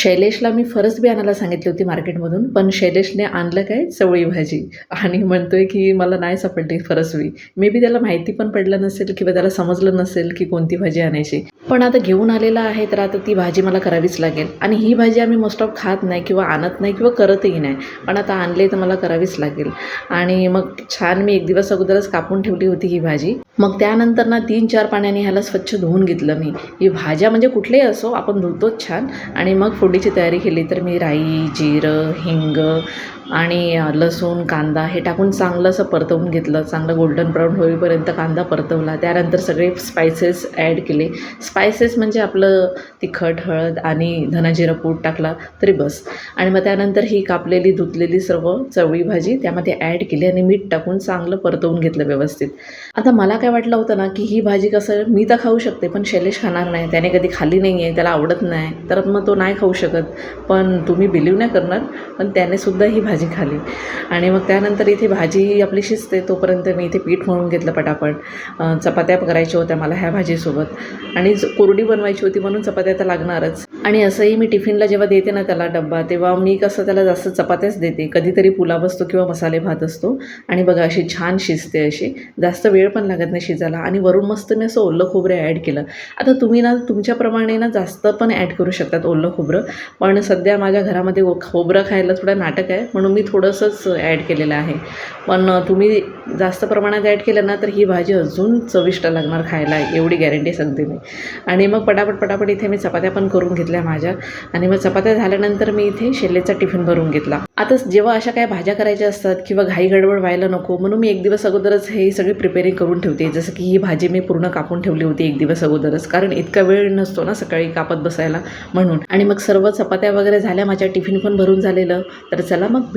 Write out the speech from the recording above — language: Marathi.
शैलेशला मी फरसबी आणायला सांगितली होती मार्केटमधून पण शैलेशने आणलं काय? चवळी भाजी. आणि म्हणतोय की मला नाही सापडली फरसबी मे बी त्याला माहिती पण पडलं नसेल किंवा त्याला समजलं नसेल की कोणती भाजी आणायची. पण आता घेऊन आलेला आहे तर आता ती भाजी मला करावीच लागेल. आणि ही भाजी आम्ही मोस्ट ऑफ खात नाही किंवा आणत नाही किंवा करतही नाही. पण आता आणले तर मला करावीच लागेल. आणि मग छान मी एक दिवस अगोदरच कापून ठेवली होती ही भाजी. मग त्यानंतर ना तीन चार पाण्याने ह्याला स्वच्छ धुवून घेतलं मी. ही भाज्या म्हणजे कुठलेही असो आपण धुतोच छान. आणि मग फोडणीची तयारी केली तर मी राई जिरं हिंग आणि लसूण कांदा हे टाकून चांगलं असं परतवून घेतलं. चांगलं गोल्डन ब्राऊन होईपर्यंत कांदा परतवला. त्यानंतर सगळे स्पायसेस ॲड केले. स्पायसेस म्हणजे आपलं तिखट हळद आणि धनाजिरा पूड टाकला तरी बस. आणि मग त्यानंतर ही कापलेली धुतलेली सर्व चवळी भाजी त्यामध्ये ॲड केली आणि मीठ टाकून चांगलं परतवून घेतलं व्यवस्थित. आता मला काय वाटलं होतं ना की ही भाजी कसं मी तर खाऊ शकते पण शैलेश खाणार नाही. त्याने कधी खाल्ली नाही आहे त्याला आवडत नाही. तर मग तो नाही खाऊ शकत. पण तुम्ही बिलीव नाही करणार पण त्याने सुद्धा ही भाजी खाली आणि मग त्यानंतर इथे भाजी आपली शिजते तोपर्यंत मी इथे पीठ म्हणून घेतलं पटापट. चपात्या करायच्या होत्या मला ह्या भाजीसोबत. आणि कोरडी बनवायची होती म्हणून चपात्या तर लागणारच. आणि असंही मी टिफिनला जेव्हा देते ना त्याला डब्बा तेव्हा मी कसं त्याला जास्त चपात्याच देते. कधीतरी पुलाव असतो किंवा मसाले भात असतो. आणि बघा अशी छान शिजते अशी. जास्त वेळ पण लागत नाही शिजायला. आणि वरून मस्त मी असं ओलं खोबरं ॲड केलं. आता तुम्ही ना तुमच्याप्रमाणे ना जास्त पण ॲड करू शकतात ओलं खोबरं. पण सध्या माझ्या घरामध्ये खोबरं खायला थोडं नाटक आहे. म्हणून मी थोडंसंच ॲड केलेलं आहे. पण तुम्ही जास्त प्रमाणात ॲड केलं ना तर ही भाजी अजून चविष्ट लागणार खायला एवढी गॅरंटी सांगते मी. आणि मग पटापट पटापट इथे मी चपात्या पण करून घेतल्या माझ्या. आणि मग चपात्या झाल्यानंतर मी इथे शेलेचा टिफिन भरून घेतला. आता जेव्हा अशा काही भाज्या करायच्या असतात किंवा घाई गडबड व्हायला नको म्हणून मी एक दिवस अगोदरच हे सगळी प्रिपेरिंग करून ठेवते. जसं की ही भाजी मी पूर्ण कापून ठेवली होती एक दिवस अगोदरच कारण इतका वेळ नसतो ना सकाळी कापत बसायला म्हणून. आणि मग सर्व चपात्या वगैरे झाल्या माझ्या टिफिन पण भरून झालेलं. तर चला मग